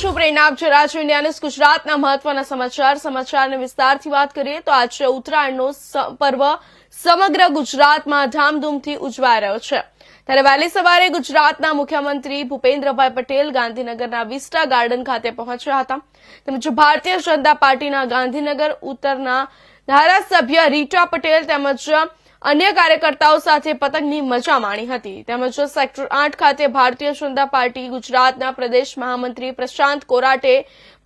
છું પ્રેરણા આપ જરા છો ઇન્ડિયા ગુજરાતના મહત્વના સમાચાર. સમાચારને વિસ્તારથી વાત કરીએ તો આજે ઉત્તરાયણનો પર્વ સમગ્ર ગુજરાતમાં ધામધૂમથી ઉજવાઈ રહ્યો છે. ત્યારે વહેલી સવારે ગુજરાતના મુખ્યમંત્રી ભૂપેન્દ્રભાઈ પટેલ ગાંધીનગરના વિસ્ટા ગાર્ડન ખાતે પહોંચ્યા હતા. તેમજ ભારતીય જનતા પાર્ટીના ગાંધીનગર ઉત્તરના ધારાસભ્ય રીટા પટેલ તેમજ અન્ય કાર્યકર્તાઓ સાથે પતંગની મજા માણી હતી. તેમજ સેક્ટર આઠ ખાતે ભારતીય જનતા પાર્ટી, ગુજરાતના પ્રદેશ મહામંત્રી પ્રશાંત કોરાટે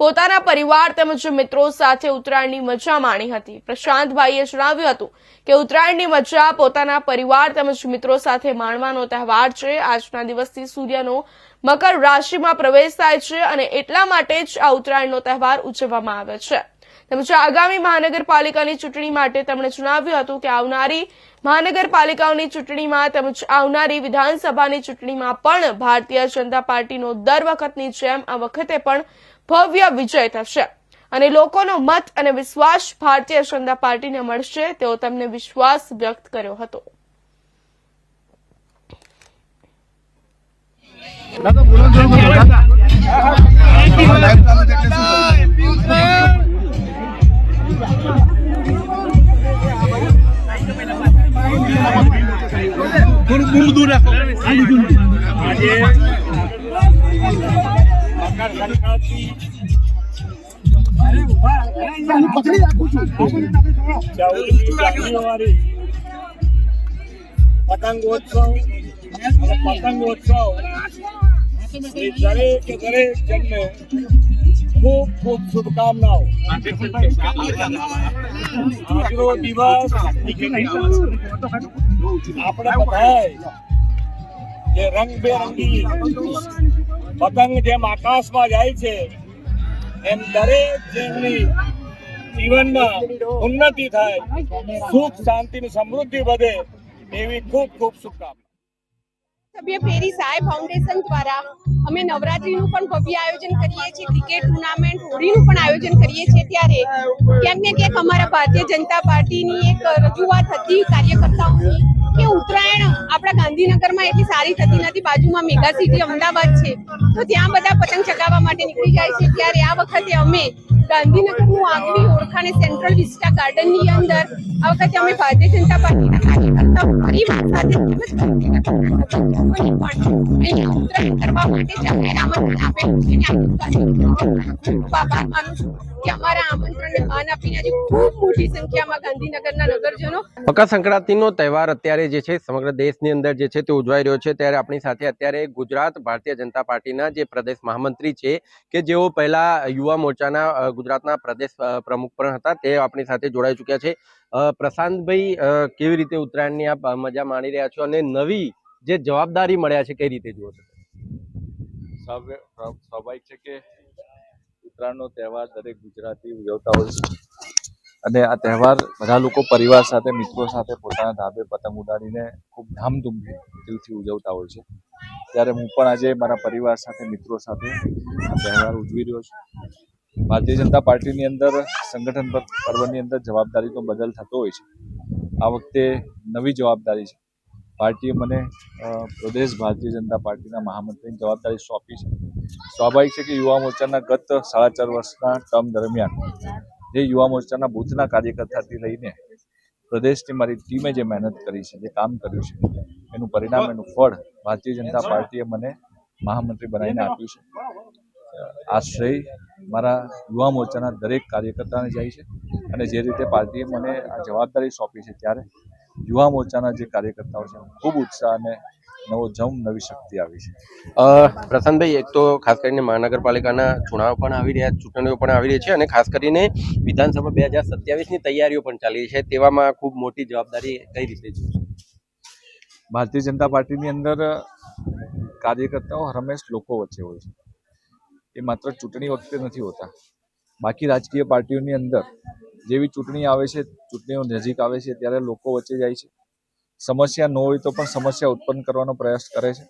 પોતાના પરિવાર તેમજ મિત્રો સાથે ઉત્તરાયણની મજા માણી હતી. પ્રશાંતભાઈએ જણાવ્યું હતું કે ઉત્તરાયણની મજા પોતાના પરિવાર તેમજ મિત્રો સાથે માણવાનો તહેવાર છે. આજના દિવસથી સૂર્યનો મકર રાશિમાં પ્રવેશ થાય છે અને એટલા માટે જ આ ઉત્તરાયણનો તહેવાર ઉજવવામાં આવે છે. તેમજ આગામી મહાનગરપાલિકાની ચૂંટણી માટે તેમણે જણાવ્યું હતું કે આવનારી મહાનગરપાલિકાઓની ચૂંટણીમાં તેમજ આવનારી વિધાનસભાની ચૂંટણીમાં પણ ભારતીય જનતા પાર્ટીનો દર વખતની જેમ આ વખતે પણ ભવ્ય વિજય થશે. અને લોકોનો મત અને વિશ્વાસ ભારતીય જનતા પાર્ટીને મળશે તેવો તેમને વિશ્વાસ વ્યક્ત કર્યો હતો દાદા બોલો છો દાદા લાઈવ ચાલુ છે એટલે શું થયું? થોડું દૂર દૂર રાખો આજે મકર સંક્રાંતિ પકડી રાખું છું ચૌદમી જાન્યુઆરી પતંગોત્સવ અને પતંગોત્સવ એ ખૂબ ખૂબ શુભકામનાઓ. આજનો દિવસ આપણે બધાએ જે રંગબેરંગી પતંગ જેમ આકાશમાં જાય છે, એમ દરેક જેમની જીવનમાં ઉન્નતિ થાય, સુખ, શાંતિ સમૃદ્ધિ વધે એવી ખૂબ ખૂબ શુભકામના સભ્ય ફેરી સાહેબ ફાઉન્ડેશન દ્વારા અમે નવરાત્રીનું પણ ભવ્ય આયોજન કરીએ છીએ ક્રિકેટ ટુર્નામેન્ટ હોળીનું પણ આયોજન કરીએ છીએ ત્યારે. ક્યાંક ને ક્યાંક અમારા ભારતીય જનતા પાર્ટીની એક રજૂઆત હતી કાર્યકર્તાઓની કે ઉત્તરાયણ આપણા ગાંધીનગરમાં એટલી સારી થતી નથી, બાજુમાં મેગા સિટી અમદાવાદ છે. તો ત્યાં બધા પતંગ ચગાવવા માટે નીકળી જાય છે. ત્યારે આ વખતે અમે ગાંધીનગરનું આગવી ઓળખાણે સેન્ટ્રલ વિસ્ટા ગાર્ડનની અંદર. આ વખતે અમે ભારતીય જનતા પાર્ટીના કાર્યકર્તાઓ પરિવાર સાથે ઉત્તરાયણ કરવા માટે મકર સંક્રાંતિનો તહેવાર અત્યારે જે છે, સમગ્ર દેશની અંદર જે છે, તે ઉજવાઈ રહ્યો છે. ત્યારે આપણી સાથે અત્યારે ગુજરાત ભારતીય જનતા પાર્ટીના જે પ્રદેશ મહામંત્રી છે, કે જેઓ પહેલા યુવા મોરચાના ગુજરાતના પ્રદેશ પ્રમુખ પણ હતા. તે આપણી સાથે જોડાઈ ચૂક્યા છે. પ્રશાંતભાઈ કેવી રીતે ઉત્તરાયણની આપ મજા માણી રહ્યા છો અને નવી જે જવાબદારી મળ્યા છે કઈ રીતે જુઓ છો? સ્વાભા- સ્વાભાવિક છે કે ઉત્તરાયણનો તહેવાર દરેક ગુજરાતી ઉજવતા હોય છે. અને આ તહેવાર બધા લોકો પરિવાર સાથે, મિત્રો સાથે પોતાના ધાબે પતંગ ઉડાડીને ખૂબ ધામધૂમથી દિલથી ઉજવતા હોય છે. ત્યારે હું પણ આજે મારા પરિવાર સાથે, મિત્રો સાથે આ તહેવાર ઉજવી રહ્યો છું. ભારતીય જનતા પાર્ટીની અંદર સંગઠન પર્વની અંદર જવાબદારી તો બદલ થતો હોય છે. આ વખતે નવી જવાબદારી છે. પાર્ટીએ મને પ્રદેશ ભારતીય જનતા પાર્ટીના મહામંત્રીની જવાબદારી સોંપી છે. સ્વાભાવિક છે કે યુવા મોરચાના ગત સાડા ચાર વર્ષના ટર્મ દરમિયાન જે યુવા મોરચાના બૂથના કાર્યકર્તાથી લઈને પ્રદેશની મારી ટીમે જે મહેનત કરી છે જે કામ કર્યું છે એનું પરિણામ એનું ફળ ભારતીય જનતા પાર્ટીએ મને મહામંત્રી બનાવીને આપ્યું છે. આ શ્રેય મારા યુવા મોરચાના દરેક કાર્યકર્તાને જાય છે અને જે રીતે પાર્ટીએ મને આ જવાબદારી સોંપી છે ત્યારે યુવા મોરચાના જે કાર્યકર્તાઓ છે ખૂબ ઉત્સાહ અને નવો જમ નવી શક્તિ આવી છે. પ્રશાંતભાઈ એક તો ખાસ કરીને મહાનગરપાલિકાના ચુનાવ પણ આવી રહ્યા ચૂંટણીઓ પણ આવી રહી છે અને ખાસ કરીને વિધાનસભા બે હજાર સત્યાવીસની તૈયારીઓ પણ ચાલી રહી છે તેવામાં ખૂબ મોટી જવાબદારી કઈ રીતે છે? ભારતીય જનતા પાર્ટીની અંદર કાર્યકર્તાઓ હંમેશ લોકો વચ્ચે હોય છે. એ માત્ર ચૂંટણી વખતે નથી હોતા. બાકી રાજકીય પાર્ટીઓની અંદર જેવી ચૂંટણી આવે છે, ચૂંટણીઓ નજીક આવે છે, ત્યારે લોકો વચ્ચે જાય છે. સમસ્યા ન હોય તો પણ સમસ્યા ઉત્પન્ન કરવાનો પ્રયાસ કરે છે.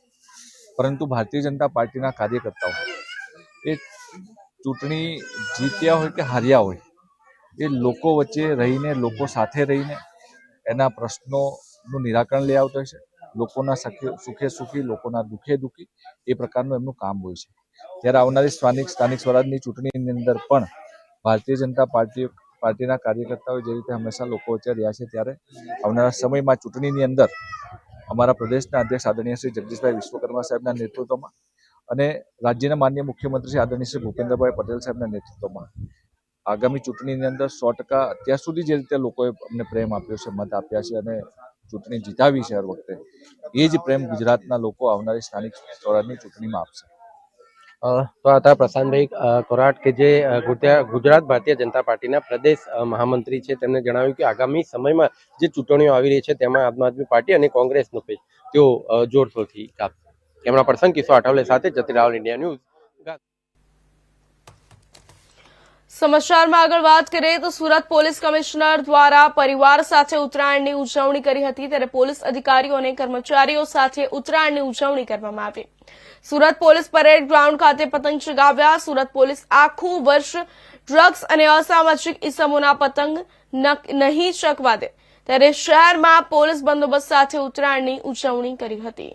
પરંતુ ભારતીય જનતા પાર્ટીના કાર્યકર્તાઓ, એ ચૂંટણી જીત્યા હોય કે હાર્યા હોય, એ લોકો વચ્ચે રહીને, લોકો સાથે રહીને એના પ્રશ્નોનું નિરાકરણ લઈ આવતો હોય છે. લોકોના સખે સુખે લોકોના દુઃખે દુઃખી એ પ્રકારનું એમનું કામ હોય છે. ત્યારે આવનારી સ્થાનિક સ્થાનિક સ્વરાજની ચૂંટણીની અંદર પણ ભારતીય જનતા પાર્ટી પાર્ટીના કાર્યકર્તાઓ જે રીતે હંમેશા લોકો વચ્ચે રહ્યા છે ત્યારે આવનારા સમયમાં ચૂંટણીની અંદર અમારા પ્રદેશના અધ્યક્ષ આદરણીય શ્રી જગદીશભાઈ વિશ્વકર્મા સાહેબના નેતૃત્વમાં અને રાજ્યના માન્ય મુખ્યમંત્રી શ્રી આદરણીય શ્રી ભૂપેન્દ્રભાઈ પટેલ સાહેબના નેતૃત્વમાં આગામી ચૂંટણીની અંદર સો ટકા અત્યાર સુધી જે રીતે લોકોએ અમને પ્રેમ આપ્યો છે, મત આપ્યા છે અને ચૂંટણી જીતાવી છે હર વખતે, એ જ પ્રેમ ગુજરાતના લોકો આવનારી સ્થાનિક સ્વરાજની ચૂંટણીમાં આપશે. તો હતા પ્રશાંતભાઈ કોરાટ કે જે ગુજરાત ભારતીય જનતા પાર્ટીના પ્રદેશ મહામંત્રી છે. તેમણે જણાવ્યું કે આગામી સમયમાં જે ચૂંટણીઓ આવી રહી છે, તેમાં આમ આદમી પાર્ટી અને કોંગ્રેસનો પેજ તેઓ જોરશોરથી કાપશે. કેમેરા પર્સન કિશોર આઠવલે સાથે જતીરાવલ ઇન્ડિયા ન્યૂઝ. સમાચારમાં આગળ વાત કરીએ તો સુરત પોલીસ કમિશનર દ્વારા પરિવાર સાથે ઉત્તરાયણની ઉજવણી કરી હતી. ત્યારે પોલીસ અધિકારીઓ અને કર્મચારીઓ સાથે ઉત્તરાયણની ઉજવણી કરવામાં આવી. સુરત પોલીસ પરેડ ગ્રાઉન્ડ ખાતે પતંગ ચગાવ્યા. સુરત પોલીસ આખું વર્ષ ડ્રગ્સ અને અસામાજિક ઇસમોના પતંગ નહીં ચકવા દે ત્યારે શહેરમાં પોલીસ બંદોબસ્ત સાથે ઉત્તરાયણની ઉજવણી કરી હતી.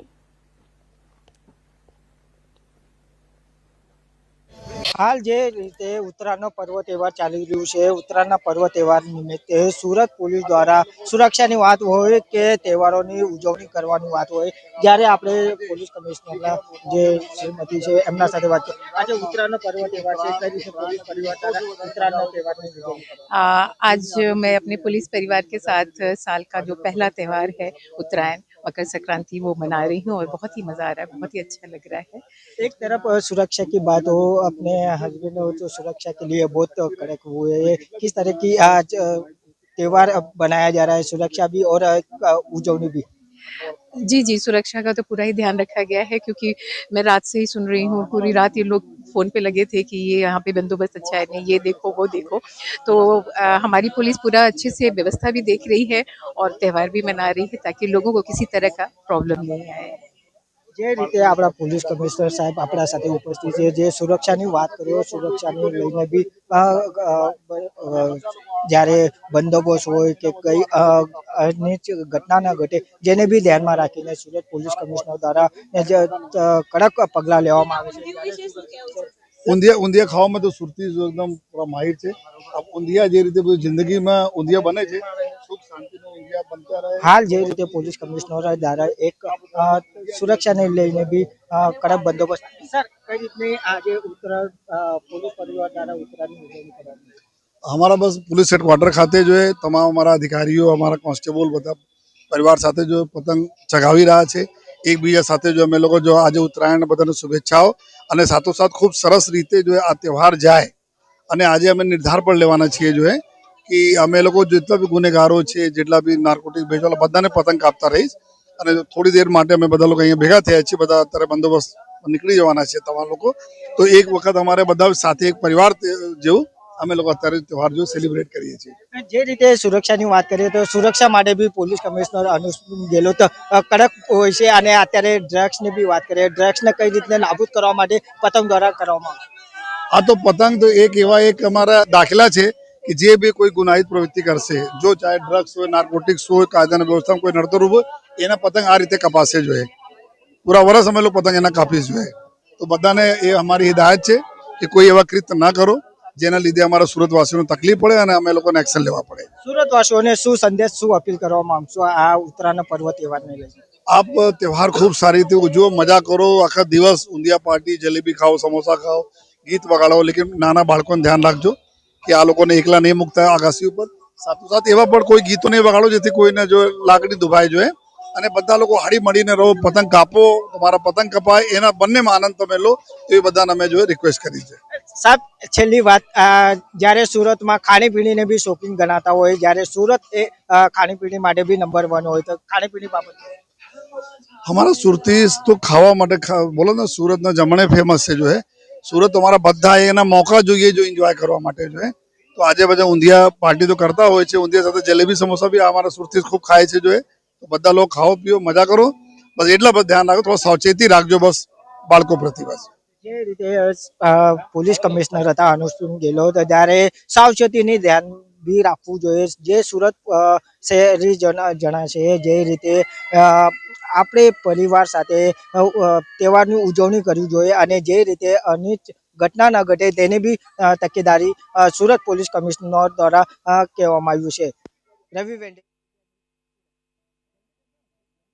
હાલ જે રીતે ઉત્તરાયણનો પર્વ તહેવાર ચાલી રહ્યું છે ઉત્તરાયણના પર્વ તહેવાર નિમિત્તે સુરત પોલીસ દ્વારા સુરક્ષાની વાત હોય કે તહેવારોની ઉજવણી કરવાની વાત હોય જ્યારે આપણે પોલીસ કમિશનરના જે શ્રીમતી છે એમના સાથે વાત કરી આજે ઉત્તરાયણનો પર્વ તહેવાર છે કઈ રીતે પોલીસ પરિવાર દ્વારા ઉત્તરાયણના તહેવારની ઉજવણી કરે आ, आज मैं अपने पुलिस परिवार के साथ साल का जो पहला त्यौहार है उत्तरायण मकर संक्रांति वो मना रही हूँ और बहुत ही मज़ा आ रहा है, बहुत ही अच्छा लग रहा है। एक तरफ़ सुरक्षा की बात हो, अपने हस्बैंड हो तो सुरक्षा के लिए बहुत कड़क हुए है। किस तरह की आज त्योहार बनाया जा रहा है, सुरक्षा भी और उजौनी भी? जी जी सुरक्षा का तो पूरा ही ध्यान रखा गया है क्योंकि मैं रात से ही सुन रही हूँ पूरी रात ये लोग फ़ोन पे लगे थे कि ये यहाँ पे बंदोबस्त अच्छा है नहीं ये देखो वो देखो। तो आ, हमारी पुलिस पूरा अच्छे से व्यवस्था भी देख रही है और त्यौहार भी मना रही है ताकि लोगों को किसी तरह का प्रॉब्लम नहीं आए। જે રીતે આપણા પોલીસ કમિશનર સાહેબ આપણા સાથે ઉપસ્થિત છે, જે સુરક્ષાની વાત કરીએ, સુરક્ષાને લઈને બી જ્યારે બંદોબસ્ત હોય કે કઈ ઘટના ન ઘટે, જેને બી ધ્યાનમાં રાખીને સુરત પોલીસ કમિશનર દ્વારા કડક પગલાં લેવામાં આવે છે. ઊંધિયા ઊંધિયા ખાવામાં તો સુરતી એકદમ માહિર છે. ઊંધિયા જે રીતે બધું જિંદગીમાં ઊંધિયા બને છે હાલ જે રીતે પોલીસ કમિશનર દ્વારા એક સુરક્ષાને લઈને બી કડક બંદોબસ્ત સર કઈ રીતની આજે ઉત્તરાયણ પોલીસ પરિવાર દ્વારા ઉત્તરાયણની ઉજવણી કરવામાં અમારા બસ પોલીસ હેડક્વાર્ટર ખાતે જો તમામ અમારા અધિકારીઓ અમારા કોન્સ્ટેબલ બધા પરિવાર સાથે જો પતંગ ચગાવી રહ્યા છે. એકબીજા સાથે જો અમે લોકો જો આજે ઉત્તરાયણ બધાને શુભેચ્છાઓ અને સાથોસાથ ખૂબ સરસ રીતે જો આ તહેવાર જાય અને આજે અમે નિર્ધાર પણ લેવાના છીએ જો કે અમે લોકો જેટલા બી ગુનેગારો છે જેટલા બી નાર્કોટિક ભેજવાળા બધાને પતંગ કાપતા રહીશ. અને થોડી દેર માટે અમે બધા લોકો અહીંયા ભેગા થયા છીએ બધા અત્યારે બંદોબસ્ત નીકળી જવાના છે તમામ લોકો. તો એક વખત અમારે બધા સાથે એક પરિવાર જેવું અમે લોકો અત્યારે તહેવાર જો સેલિબ્રેટ કરીએ છીએ. જે રીતે સુરક્ષાની વાત કરીએ તો સુરક્ષા માટે બી પોલીસ કમિશનર અનુપ ગેહલોત કડક હોય છે અને અત્યારે ડ્રગ્સની બી વાત કરીએ. ડ્રગ્સને કઈ રીતે નાબૂદ કરવા માટે પતંગ દ્વારા કરવામાં આ તો પતંગ તો એક એવા એક અમારા દાખલા છે. કે જે બી કોઈ ગુનાહિત પ્રવૃત્તિ કરશે જો ચાહે ડ્રગ્સ હોય નાર્કોટિક્સ હોય કાયદાના વ્યવસ્થામાં કોઈ નડતર હોય એના પતંગ આ રીતે કપાશે જોઈએ. પૂરા વર્ષ અમે લોકો પતંગ એના કાપી જોઈએ. તો બધાને એ અમારી હિદાયત છે કે કોઈ એવા કૃત્ય ના કરો જેના લીધે અમારા સુરતવાસીઓને તકલીફ પડે અને અમે લોકોને એક્શન લેવા પડે. સુરતવાસીઓને શું સંદેશ શું અપીલ કરવા માંગશો? આ ઉત્તરાયણ પર્વ તહેવારને લઈને આપ તહેવાર ખૂબ સારી રીતે ઉજવો મજા કરો આખા દિવસ ઊંધિયા પાર્ટી જલેબી ખાઓ સમોસા ખાઓ ગીત વગાડો લેકિન નાના બાળકોને ધ્યાન રાખજો. કે આ લોકોને એકલા નહીં મૂકતા આગાસી ઉપર. સાથોસાથ એવા પણ કોઈ ગીતો નહીં વગાડો જેથી કોઈને જો લાગણી દુભાઈ જોઈએ. અને બધા લોકો હાડી મળીને રહો પતંગ કાપો તમારા પતંગ કપાય એના બંનેમાં આનંદ તમે લો એ બધાને અમે જો રિક્વેસ્ટ કરી છે. સાહેબ છેલ્લી વાત જ્યારે સુરતમાં ખાણીપીણીને બી શોખીન ગણાતા હોય જ્યારે સુરત એ ખાણીપીણી માટે બી નંબર વન હોય તો ખાણીપીણી બાબતે અમારા સુરતી તો ખાવા માટે બોલો ને સુરતના જમણે ફેમસ છે જો હે. સુરત અમારા બધા એના મોકા જોઈએ જો એન્જોય કરવા માટે જો તો આજે બધા ઊંધિયા પાર્ટી તો કરતા હોય છે. ઊંધિયા સાથે જલેબી સમોસા બી અમારા સુરતી ખૂબ ખાય છે જો તો બધા લોકો ખાઓ, પીઓ, મજા કરો. બસ એટલા બસ ધ્યાન રાખો, થોડા સાવચેતી રાખજો બસ બાળકો પ્રતિ બસ. જે રીતે પોલીસ કમિશનર હતા અનુપ ગેહલોત ત્યારે સાવચેતીની ધ્યાન બી રાખવું જોઈએ. જે સુરત શહેરી જણા છે, જે રીતે આપણે પરિવાર સાથે તહેવારની ઉજવણી કરવી જોઈએ અને જે રીતે અનિચ્છ ઘટના ન ઘટે તેની બી તકેદારી સુરત પોલીસ કમિશનર દ્વારા કહેવામાં આવ્યું છે. રવિ વેન્ડે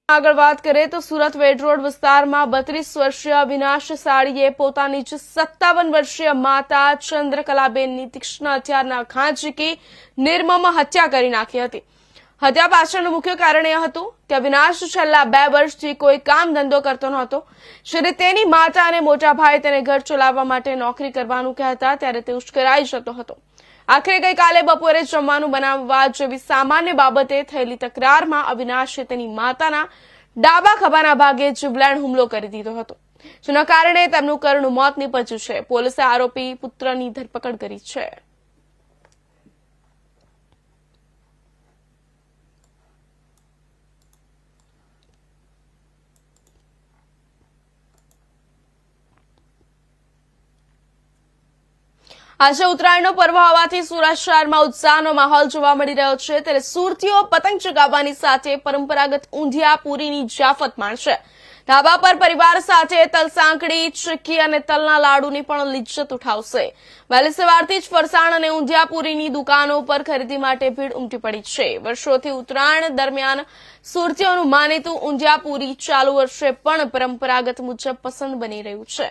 આગળ વાત કરીએ તો સુરત વેડ રોડ વિસ્તારમાં બત્રીસ વર્ષીય અવિનાશ સાળીએ પોતાની જ સત્તાવન વર્ષીય માતા ચંદ્રકલાબેનની તીક્ષ્ણ હથિયારના ઘા ઝીકી નિર્મમ હત્યા કરી નાખી હતી. હત્યા પાછળનું મુખ્ય કારણ એ હતું કે અવિનાશ છેલ્લા બે વર્ષથી કોઈ કામ ધંધો કરતો નહોતો. જ્યારે તેની માતા અને મોટા ભાઈ તેને ઘર ચલાવવા માટે નોકરી કરવાનું કહેતા ત્યારે તે ઉશ્કેરાઈ જતો હતો. આખરે ગઈકાલે બપોરે જમવાનું બનાવવા જેવી સામાન્ય બાબતે થયેલી તકરારમાં અવિનાશે તેની માતાના ડાબા ખભાના ભાગે જીવલેણ હુમલો કરી દીધો હતો. જેના કારણે તેમનું કરુણ મોત નીપજ્યું છે. પોલીસે આરોપી પુત્રની ધરપકડ કરી છે. આજે ઉત્તરાયણનો પર્વ હોવાથી સુરત શહેરમાં ઉત્સાહનો માહોલ જોવા મળી રહ્યો છે. ત્યારે સુરતીઓ પતંગ ચગાવવાની સાથે પરંપરાગત ઊંધિયા પૂરીની જાફત માણશે. ધાબા પર પરિવાર સાથે તલસાંકડી ચીક્કી અને તલના લાડુની પણ લિજ્જત ઉઠાવશે. વહેલી સવારથી જ ફરસાણ અને ઊંધિયા પૂરીની દુકાનો પર ખરીદી માટે ભીડ ઉમટી પડી છે. વર્ષોથી ઉત્તરાયણ દરમિયાન સુરતીઓનું માનીતું ઊંધિયા પૂરી ચાલુ વર્ષે પણ પરંપરાગત મુજબ પસંદ બની રહ્યું છે.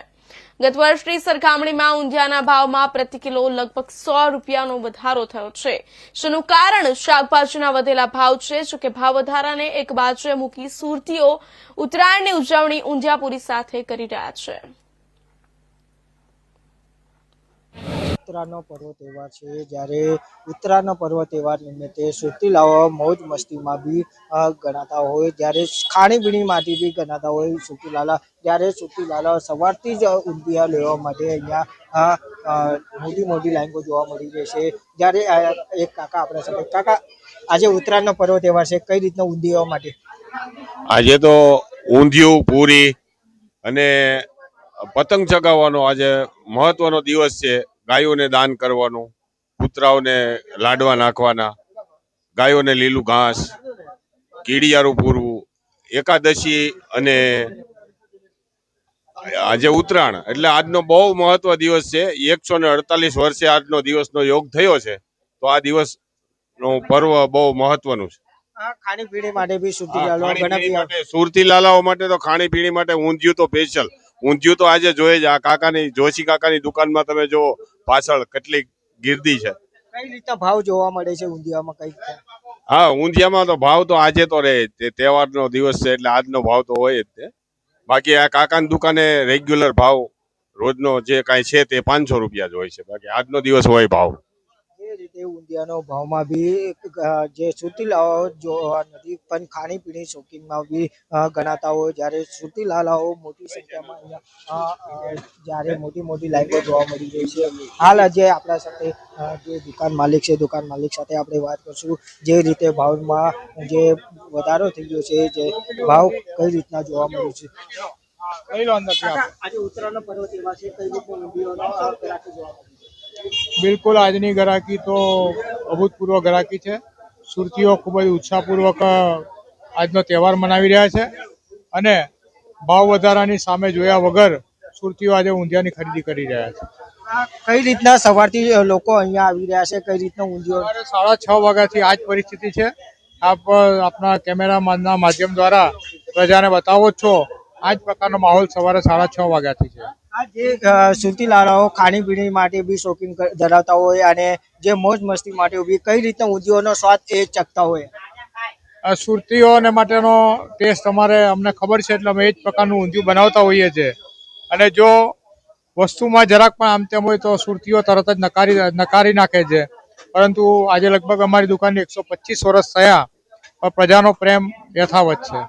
ગત વર્ષની સરખામણીમાં ઊંધિયાના ભાવમાં પ્રતિ કિલો લગભગ સો રૂપિયાનો વધારો થયો છે. જેનું કારણ? શાકભાજીના વધેલા ભાવ છે. જોકે ભાવ વધારાને એક બાજુએ મૂકી સુરતીઓ ઉત્તરાયણની ઉજવણી ઊંધિયાપુરી સાથે કરી રહ્યા છે. ઉત્તરાયણનો પર્વ તહેવાર છે. જ્યારે ઉત્તરાયણનો પર્વ તહેવાર નિમિત્તે સુરતીલાઓ મોજ મસ્તીમાં બી ગણાતા હોય. જ્યારે ખાણીપીણીમાંથી બી ગણાતા હોય સુરતીલાલા જ્યારે સુરતીલાલા સવારથી જ ઊંધિયા લેવા માટે અહીંયા મોટી મોટી લાઈનો જોવા મળી રહી છે. જ્યારે એક કાકા આપણા સાથે, કાકા, આજે ઉત્તરાયણનો પર્વ તહેવાર છે. કઈ રીતના ઊંધિયા માટે? આજે તો ઊંધિયું, પૂરી અને પતંગ ચગાવવાનો આજે મહત્વનો દિવસ છે. ગાયોને દાન કરવાનું કૂતરાઓને લાડવા નાખવાના ગાયોને લીલું ઘાસ કીડિયારું પૂરવું એકાદશી અને આજે ઉત્તરાયણ. એટલે આજનો બહુ મહત્વ દિવસ છે. એકસો ને અડતાલીસ વર્ષે આજનો દિવસનો યોગ થયો છે. તો આ દિવસનો પર્વ બહુ મહત્વનું છે. ખાણીપીણી માટે સુરતી લાલાઓ માટે તો ખાણીપીણી માટે ઊંધિયું તો સ્પેશિયલ. ઊંધિયું તો આજે જોઈએ જ આ કાકાની જોશી કાકાની દુકાનમાં તમે જો પાછળ કેટલી ગીરદી છે. કઈ રીતના ભાવ જોવા મળે છે ઊંધિયામાં કઈ હા ઊંધિયામાં તો ભાવ તો આજે તો રહે જ તે તહેવારનો દિવસ છે એટલે આજનો ભાવ તો હોય જ તે. બાકી આ કાકાની દુકાને રેગ્યુલર ભાવ રોજનો જે કાંઈ છે તે પાંચસો રૂપિયા જ હોય છે. બાકી આજનો દિવસ હોય ભાવ. રીતે ઊંધિયાનો ભાવમાં બી જે સુતીલાઓ જોવા નથી પણ ખાણીપીણી શોખીનમાં બી ગણાતા હોય. જ્યારે સુતીલાલાઓ મોટી સંખ્યામાં અહીંયા જ્યારે મોટી મોટી લાઈનો જોવા મળી રહી છે. હાલ આજે આપણા સાથે જે દુકાન માલિક છે દુકાન માલિક સાથે આપણે વાત કરશું. જે રીતે ભાવમાં જે વધારો થઈ ગયો છે જે ભાવ કઈ રીતના જોવા મળ્યો છે? આજે ઉત્તરાયણનો પર્વ તહેવાર છે કઈ રીતના જોવા મળી? બિલકુલ આજની ગરાકી તો અભૂતપૂર્વ ગરાકી છે. સુરતીઓ ખૂબ જ ઉત્સાહપૂર્વક આજનો તહેવાર મનાવી રહ્યા છે અને ભાવ વધારાની સામે જોયા વગર સુરતીઓ આજે ઊંધિયાની ખરીદી કરી રહ્યા છે. કઈ રીતના સવારથી લોકો અહીંયા આવી રહ્યા છે? કઈ રીતના ઊંધિયો? સાડા છ વાગ્યાથી આ જ પરિસ્થિતિ છે. આપ આપના કેમેરામાનના માધ્યમ દ્વારા પ્રજાને બતાવો છો આ જ પ્રકારનો માહોલ સવારે સાડા છ વાગ્યાથી છે. આ જે સુરતી લાલાઓ ખાણીપીણી માટે બી શોખીન ધરાવતા હોય અને જે મોજ મસ્તી માટે ઊભી કઈ રીતના ઊંધિયોનો સ્વાદ એ ચકતા હોય? સુરતીઓને માટેનો ટેસ્ટ અમારે અમને ખબર છે એટલે અમે એ જ પ્રકારનું ઊંધિયું બનાવતા હોઈએ છીએ. અને જો વસ્તુમાં જરાક પણ આમ તેમ હોય તો સુરતીઓ તરત જ નકારી નકારી નાખે છે. પરંતુ આજે લગભગ અમારી દુકાનની એકસો પચીસ વર્ષ થયા પણ પ્રજાનો પ્રેમ યથાવત છે.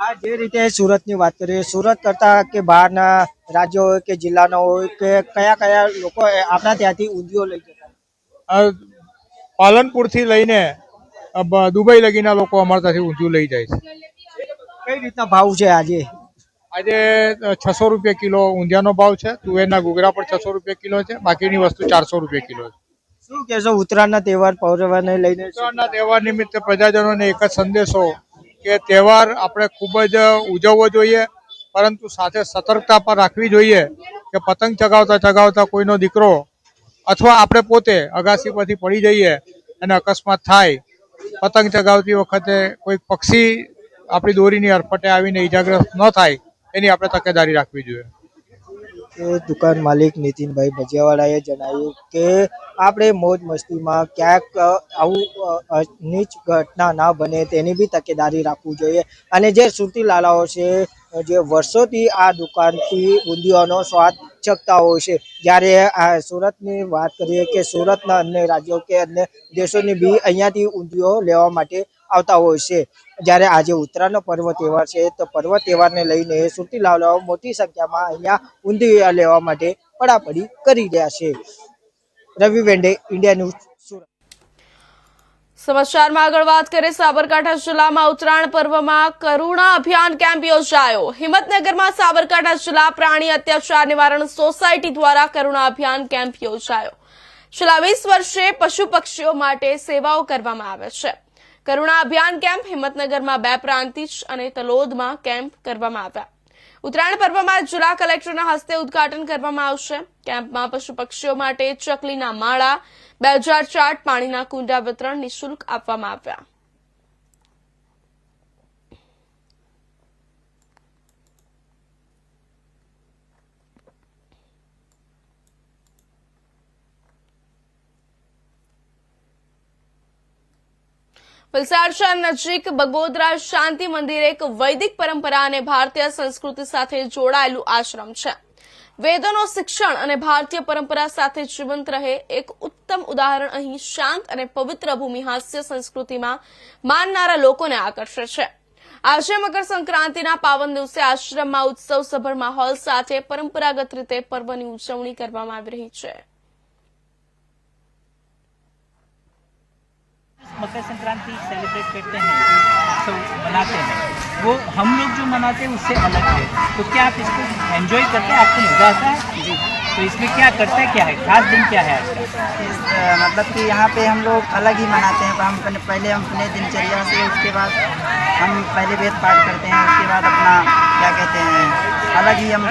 આ જે રીતે સુરતની વાત કરીએ સુરત કરતા કે બહારના રાજ્યો હોય કે જિલ્લાના હોય કે કયા કયા લોકો આપણા ત્યાંથી ઊંધિયો લઈ જતા પાલનપુરથી લઈને દુબઈ લગીના લોકો અમારા ત્યાંથી ઊંધિયું લઈ જાય છે. કઈ રીતના ભાવ છે આજે? આજે છસો રૂપિયા કિલો ઊંધિયાનો ભાવ છે તુવેરના ઘૂઘરા પણ છસો રૂપિયા કિલો છે બાકીની વસ્તુ ચારસો રૂપિયા કિલો છે. શું કહેશો ઉત્તરાયણના તહેવાર પૌરવાને લઈને ઉત્તરાયણના તહેવાર નિમિત્તે પ્રજાજનોને એક જ સંદેશો કે તહેવાર આપણે ખૂબ જ ઉજવવો જોઈએ, પરંતુ સાથે સતર્કતા પણ રાખવી જોઈએ કે પતંગ ચગાવતા ચગાવતા કોઈનો દીકરો અથવા આપણે પોતે અગાસી પરથી પડી જઈએ અને અકસ્માત થાય, પતંગ ચગાવતી વખતે કોઈ પક્ષી આપણી દોરીની અરફટે આવીને ઈજાગ્રસ્ત ન થાય, એની આપણે તકેદારી રાખવી જોઈએ. દુકાન માલિક નીતિનભાઈ ભજીયાવાળાએ જણાવ્યું કે, આપણે મોજ મસ્તીમાં ક્યાંક આવું નીચ ઘટના ના બને તેની બી તકેદારી રાખવું જોઈએ. અને જે સુરતી લાલાઓ છે, જે વર્ષોથી આ દુકાનથી ઊંધિયાનો સ્વાદ ચકતા હોય છે, જ્યારે આ સુરતની વાત કરીએ કે સુરતના અન્ય રાજ્યો કે અન્ય દેશોની બી અહીંયાથી ઊંધિયો લેવા માટે આવતા હોય છે. જ્યારે આજે ઉત્તરાયણનો પર્વ તહેવાર છે, તો પર્વ તહેવારને લઈને સુરતી લાવલાઓ મોટી સંખ્યામાં અહીંયા ઊંધિયા લેવા માટે પડાપડી કરી રહ્યા છે. Ravi Vende, India News, Surat. સમાચારમાં આગળ વાત કરીએ, સાબરકાંઠા જિલ્લામાં ઉત્તરાયણ પર્વમાં કરુણા અભિયાન કેમ્પ યોજાયો. હિંમતનગરમાં સાબરકાંઠા જિલ્લા પ્રાણી અત્યાચાર નિવારણ સોસાયટી દ્વારા કરુણા અભિયાન કેમ્પ યોજાયો. છેલ્લા વીસ વર્ષે પશુ પક્ષીઓ માટે સેવાઓ કરવામાં આવે છે. કરુણા અભિયાન કેમ્પ હિંમતનગરમાં બે પ્રાંતિજ અને તલોદમાં કેમ્પ કરવામાં આવ્યા. ઉત્તરાયણ પર્વમાં જિલ્લા કલેક્ટરના હસ્તે ઉદઘાટન કરવામાં આવશે. કેમ્પમાં પશુ પક્ષીઓ માટે ચકલીના માળા, બે હજાર ચાર્ટ પાણીના કુંડા વિતરણ નિઃશુલ્ક આપવામાં આવ્યા. વલસાડ શહેર નજીક બગોદરા શાંતિ મંદિર એક વૈદિક પરંપરા અને ભારતીય સંસ્કૃતિ સાથે જોડાયેલું આશ્રમ છે. વેદોનો શિક્ષણ અને ભારતીય પરંપરા સાથે જીવંત રહે એક ઉત્તમ ઉદાહરણ અહીં શાંત અને પવિત્ર ભૂમિ હાસ્ય સંસ્કૃતિમાં માનનારા લોકોને આકર્ષે છે. આજે મકર સંક્રાંતિના પાવન દિવસે આશ્રમમાં ઉત્સવ સભર માહોલ સાથે પરંપરાગત રીતે પર્વની ઉજવણી કરવામાં આવી રહી છે. मकर संक्रांति सेलिब्रेट करते हैं उत्सव मनाते हैं। वो हम लोग जो मनाते हैं उससे अलग है। तो क्या आप इसको एंजॉय करते हैं? आपको मज़ा आता है? जी। तो इसमें क्या करते हैं क्या है? खास दिन क्या है आज का? इस, अ, मतलब कि यहाँ पे हम लोग अलग ही मनाते हैं। हम अपने- पहले हम अपने दिनचर्या से उसके बाद हम पहले वेद पाठ करते हैं उसके बाद अपना क्या कहते हैं अलग ही हम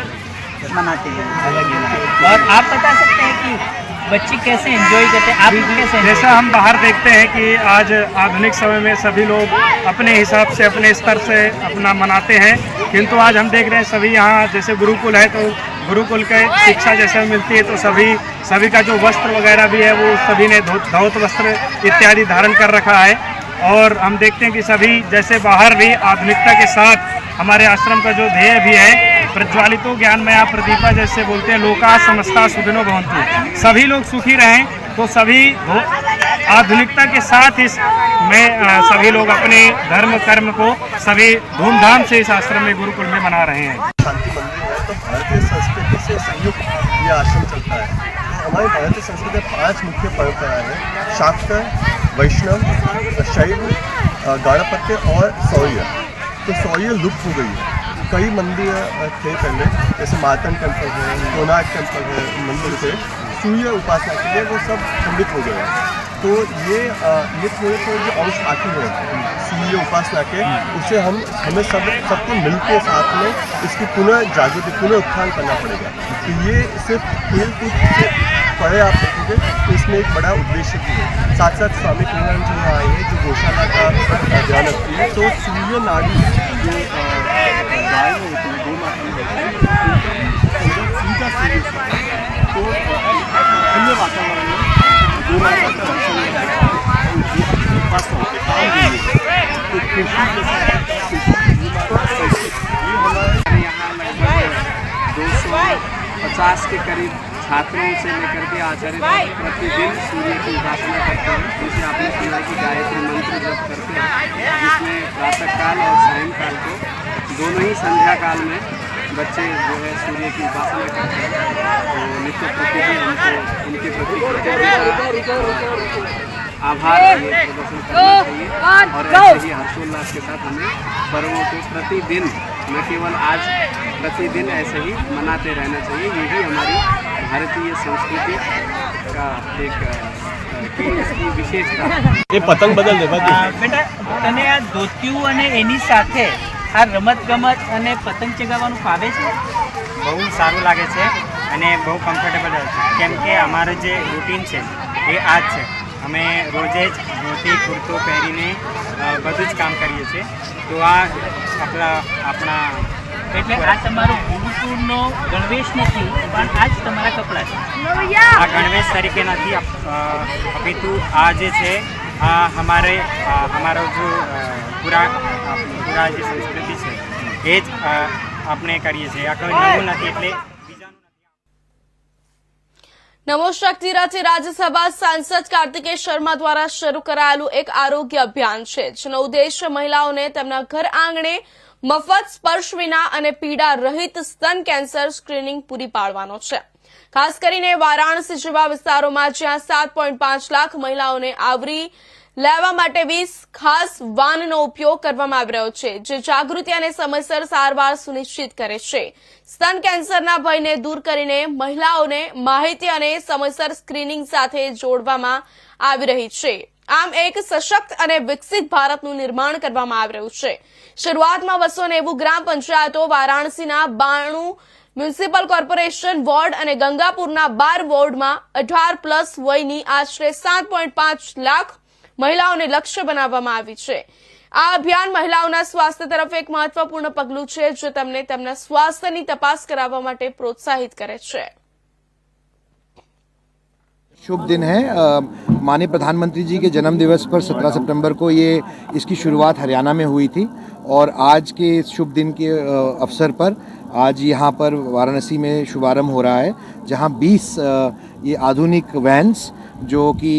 मनाते हैं। अलग ही। और आप बता सकते हैं कि बच्चे कैसे एंजॉय करते हैं? आप कैसे जैसा हम बाहर देखते हैं कि आज आधुनिक समय में सभी लोग अपने हिसाब से अपने स्तर से अपना मनाते हैं। किंतु आज हम देख रहे हैं सभी यहाँ जैसे गुरुकुल है तो गुरुकुल के शिक्षा जैसे मिलती है तो सभी सभी का जो वस्त्र वगैरह भी है वो सभी ने धौत वस्त्र इत्यादि धारण कर रखा है। और हम देखते हैं कि सभी जैसे बाहर भी आधुनिकता के साथ हमारे आश्रम का जो ध्येय भी है प्रज्वालितो ज्ञानमया प्रदीपा जैसे बोलते हैं लोका समस्ता सुखिनो भवंतु। सभी लोग सुखी रहें तो सभी आधुनिकता के साथ इस में सभी लोग अपने धर्म कर्म को सभी धूमधाम से इस आश्रम में गुरुकुल में मना रहे हैं। शांति मंदिर है तो भारतीय संस्कृति से संयुक्त ये आश्रम चलता है। हमारी भारतीय संस्कृति में पाँच मुख्य परंपराएँ हैं शाक्त वैष्णव शैव अ, और सौर्य। तो सौर्य लुप्त हो गई है। कई मंदिर थे पहले, जैसे मार्तन टेंपल है कोणार्क टेंपल है, मंदिर थे। सूर्य उपासना के लिए वो सब खंडित हो गए। तो ये ये थोड़े थोड़े जो अंश बाकी हैं, सूर्य उपासना के। उसे हम, हमें सब, सबको मिलके साथ में इसकी पुनः जागृति, पुनः उत्थान करना पड़ेगा। तो ये सिर्फ़ खेल कूद से परे आप देखोगे तो इसमें एक बड़ा उद्देश्य भी है। साथ साथ स्वामी कल्याण जी यहाँ आए हैं, जो गौशाला का ध्यान रखती है। तो सूर्य नारी जो गाय में होती है माता है है। तो अ, वातावरण में माता का दर्शन होती है तो कृषि के साथ ये हमारे यहाँ लगभग दो सौ पचास के करीब छात्रों से लेकर के आचार्य प्रतिदिन सूर्य की उपासना करते हैं जैसे आपने सुना कि गायत्री मंत्र जप करते हैं जिसमें प्रातःकाल और सायंकाल को दोनों ही संध्या काल में बच्चे जो है सूर्य की उपासना करते हैं तो नित्य प्रतिदिन उनको उनके प्रति कृतज्ञता आभार ये प्रदर्शन करना चाहिए और ऐसे ही हर्षोल्लास के साथ हमें पर्वों को प्रतिदिन न केवल आज प्रतिदिन ऐसे ही मनाते रहना चाहिए यही हमारी भारतीय संस्कृति का एक अ, की इसकी विशेषता એ પતંગ બદલ દે બેટા તને આ ધોતિયું અને એની સાથે આ રમત ગમત અને પતંગ ચગાવવાનું ફાવે છે? બહુ સારું લાગે છે અને બહુ કમ્ફર્ટેબલ છે. કેમ કે અમારું જે રૂટીન છે એ આ જ છે. અમે રોજે જ ધોતી કુર્તો પહેરીને બધું જ કામ કરીએ છીએ. તો આ આપણા આપણા એટલે આ તમારો ગુરુકુળનો ગણવેશ નથી પણ આ જ તમારા કપડાં છે. આ ગણવેશ તરીકે નથી અપિતુ આ જે છે हमारे अ, हमारा जो अ, पूरा अ, पूरा જે સંસ્કૃતિ છે એ જ અ, આપણે કરીએ છીએ આ કોઈ નવું નથી એટલે બીજાનું નથી નમો શક્તિ રથે રાજ્યસભા સાંસદ કાર્તિકેય શર્મા દ્વારા શરૂ કરાયેલું એક આરોગ્ય અભિયાન છે જેનો ઉદ્દેશ્ય મહિલાઓને તેમના ઘર આંગણે મફત સ્પર્શ વિના અને પીડા રહિત સ્તન કેન્સર સ્ક્રીનિંગ પૂરી પાડવાનો છે ખાસ કરીને વારાણસી જેવા વિસ્તારોમાં જ્યાં સાત લાખ મહિલાઓને આવરી લેવા માટે વીસ ખાસ વાનનો ઉપયોગ કરવામાં આવી રહ્યો છે, જે જાગૃતિ અને સમયસર સારવાર સુનિશ્ચિત કરે છે. સ્તન કેન્સરના ભયને દૂર કરીને મહિલાઓને માહિતી અને સમયસર સ્ક્રીનિંગ સાથે જોડવામાં આવી રહી છે. આમ એક સશક્ત અને વિકસિત ભારતનું નિર્માણ કરવામાં આવી રહ્યું છે. શરૂઆતમાં બસો નેવું ગ્રામ પંચાયતો વારાણસીના બાણું મ્યુનિસિપલ કોર્પોરેશન વોર્ડ અને ગંગાપુરના બાર વોર્ડમાં અઢાર પ્લસ વયની આશરે સાત પોઈન્ટ પાંચ લાખ મહિલાઓને લક્ષ્ય બનાવવામાં આવી છે આ અભિયાન મહિલાઓના સ્વાસ્થ્ય તરફ એક મહત્વપૂર્ણ પગલું છે જે તેમને તેમના સ્વાસ્થ્યની તપાસ કરાવવા માટે પ્રોત્સાહિત કરે છે शुभ दिन है अ, माननीय प्रधानमंत्री जी के जन्म दिवस पर 17 सितंबर को ये इसकी शुरुआत हरियाणा में हुई थी और आज के इस शुभ दिन के अ, अवसर पर आज यहाँ पर वाराणसी में शुभारंभ हो रहा है, जहाँ 20 ये आधुनिक वैन्स जो कि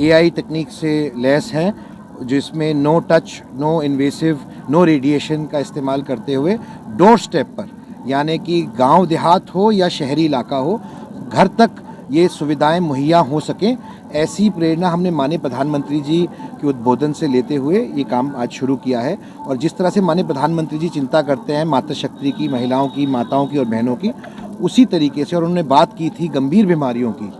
एआई तकनीक से लैस हैं, जिसमें no touch no invasive no radiation का इस्तेमाल करते हुए डोर स्टेप पर, यानी कि गाँव देहात हो या शहरी इलाका हो, घर तक ये सुविधाएँ मुहैया हो सकें ऐसी प्रेरणा हमने माननीय प्रधानमंत्री जी के उद्बोधन से लेते हुए ये काम आज शुरू किया है। और जिस तरह से माननीय प्रधानमंत्री जी चिंता करते हैं मातृशक्ति की, महिलाओं की, माताओं की और बहनों की, उसी तरीके से और उन्होंने बात की थी गंभीर बीमारियों की,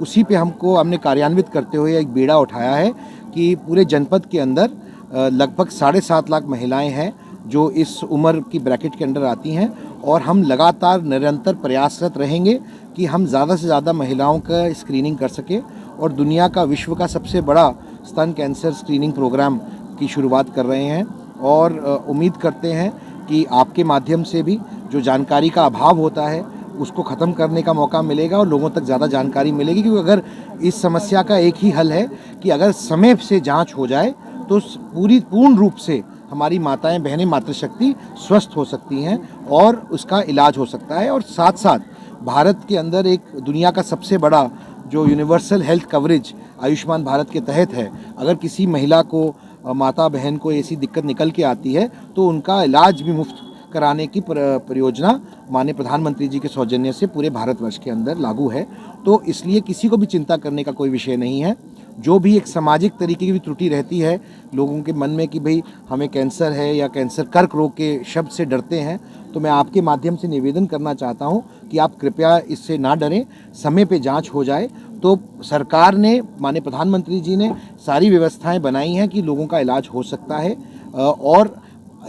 उसी पे हमको, हमने कार्यान्वित करते हुए एक बीड़ा उठाया है कि पूरे जनपद के अंदर लगभग साढ़े सात लाख महिलाएँ हैं जो इस उम्र की ब्रैकेट के अंडर आती हैं और हम लगातार निरंतर प्रयासरत रहेंगे कि हम ज़्यादा से ज़्यादा महिलाओं का स्क्रीनिंग कर सकें। और दुनिया का, विश्व का सबसे बड़ा स्तन कैंसर स्क्रीनिंग प्रोग्राम की शुरुआत कर रहे हैं और उम्मीद करते हैं कि आपके माध्यम से भी जो जानकारी का अभाव होता है, उसको ख़त्म करने का मौका मिलेगा और लोगों तक ज़्यादा जानकारी मिलेगी। क्योंकि अगर इस समस्या का एक ही हल है कि अगर समय से जाँच हो जाए तो पूरी, पूर्ण रूप से हमारी माताएँ, बहनें मातृशक्ति स्वस्थ हो सकती हैं और उसका इलाज हो सकता है। और साथ साथ भारत के अंदर एक दुनिया का सबसे बड़ा जो universal health coverage Ayushman Bharat के तहत है अगर किसी महिला को अ, माता बहन को ऐसी दिक्कत निकल के आती है तो उनका इलाज भी मुफ्त कराने की परियोजना माननीय प्रधानमंत्री जी के सौजन्य से पूरे भारतवर्ष के अंदर लागू है। तो इसलिए किसी को भी चिंता करने का कोई विषय नहीं है। जो भी एक सामाजिक तरीके की भी त्रुटि रहती है, लोगों के मन में कि भाई हमें कैंसर है या कैंसर कर्क रोग के शब्द से डरते हैं तो मैं आपके माध्यम से निवेदन करना चाहता हूँ कि आप कृपया इससे ना डरें, समय पे जाँच हो जाए। तो सरकार ने, माननीय प्रधानमंत्री जी ने सारी व्यवस्थाएँ बनाई हैं कि लोगों का इलाज हो सकता है और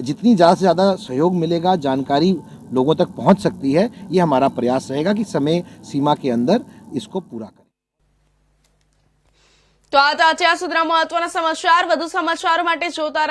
जितनी ज़्यादा से ज़्यादा सहयोग मिलेगा, जानकारी लोगों तक पहुँच सकती है, ये हमारा प्रयास रहेगा कि समय सीमा के अंदर इसको पूरा कर। तो આ હતા અત્યાર સુધીના મહત્વના સમાચાર વધુ સમાચારો માટે જોતા